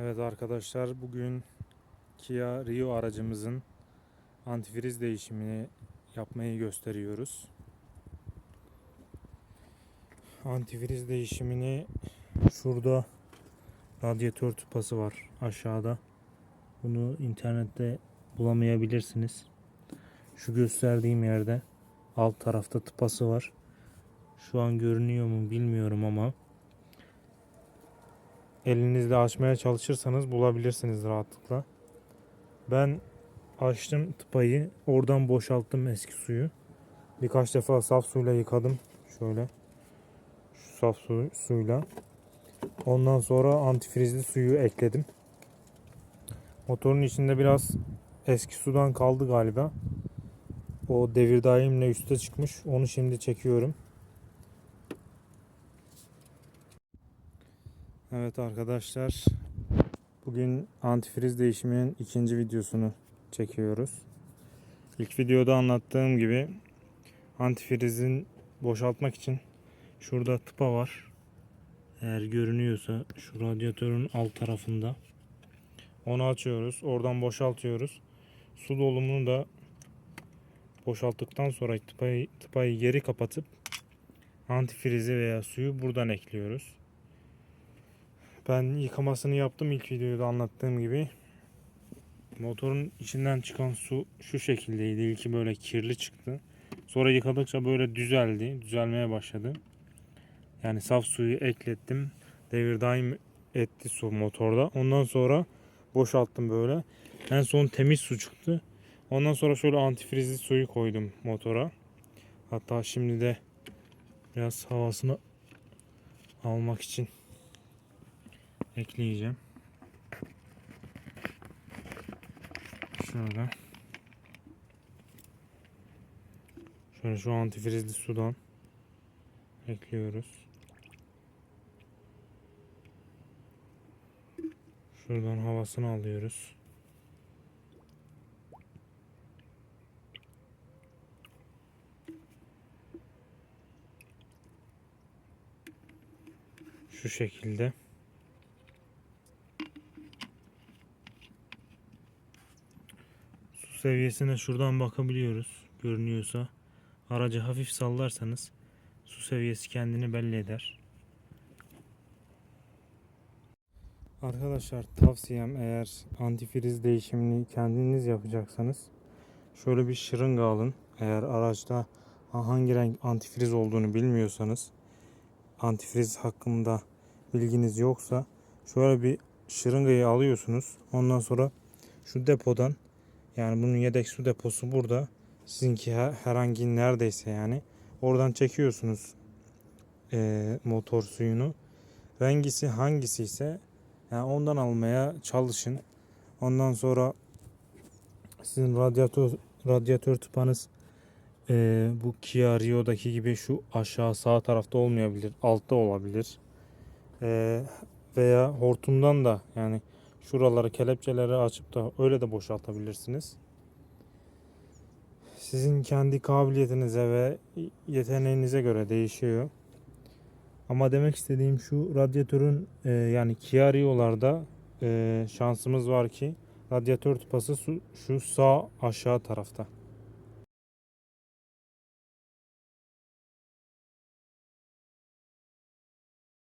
Evet arkadaşlar bugün Kia Rio aracımızın antifriz değişimini yapmayı gösteriyoruz. Antifriz değişimini şurada radyatör tupası var aşağıda. Bunu internette bulamayabilirsiniz. Şu gösterdiğim yerde alt tarafta tıpası var. Şu an görünüyor mu bilmiyorum ama elinizle açmaya çalışırsanız bulabilirsiniz rahatlıkla. Ben açtım tıpayı. Oradan boşalttım eski suyu. Birkaç defa saf suyla yıkadım. Şöyle. Şu saf su, suyla. Ondan sonra antifrizli suyu ekledim. Motorun içinde biraz eski sudan kaldı galiba. O devir daimle üste çıkmış. Onu şimdi çekiyorum. Evet arkadaşlar. Bugün antifriz değişiminin ikinci videosunu çekiyoruz. İlk videoda anlattığım gibi antifrizin boşaltmak için şurada tıpa var. Eğer görünüyorsa şu radyatörün alt tarafında. Onu açıyoruz. Oradan boşaltıyoruz. Su dolumunu da boşalttıktan sonra tıpayı, tıpayı geri kapatıp antifrizi veya suyu buradan ekliyoruz. Ben yıkamasını yaptım ilk videoda anlattığım gibi. Motorun içinden çıkan su şu şekildeydi. İlki böyle kirli çıktı. Sonra yıkadıkça böyle düzeldi. Düzelmeye başladı. Yani saf suyu eklettim. Devir daim etti su motorda. Ondan sonra boşalttım böyle. En son temiz su çıktı. Ondan sonra şöyle antifrizli suyu koydum motora. Hatta şimdi de biraz havasını almak için ekleyeceğim. Şöyle. Şöyle şu antifrizli sudan ekliyoruz. Şuradan havasını alıyoruz. Şu şekilde. Su seviyesine şuradan bakabiliyoruz. Görünüyorsa. Aracı hafif sallarsanız su seviyesi kendini belli eder. Arkadaşlar tavsiyem eğer antifriz değişimini kendiniz yapacaksanız şöyle bir şırınga alın. Eğer araçta hangi renk antifriz olduğunu bilmiyorsanız antifriz hakkında bilginiz yoksa şöyle bir şırıngayı alıyorsunuz. Ondan sonra şu depodan yani bunun yedek su deposu burada. Sizinki her- herhangi neredeyse yani. Oradan çekiyorsunuz eee, motor suyunu. Rengisi hangisi ise yani ondan almaya çalışın. Ondan sonra sizin radyatör radyatör tıpanız eee, bu Kia Rio'daki gibi şu aşağı sağ tarafta olmayabilir. Altta olabilir. Eee, veya hortumdan da yani şuraları kelepçeleri açıp da öyle de boşaltabilirsiniz. Sizin kendi kabiliyetinize ve yeteneğinize göre değişiyor. Ama demek istediğim şu radyatörün e, yani Kia Rio'larda e, şansımız var ki radyatör tıpası su, şu sağ aşağı tarafta.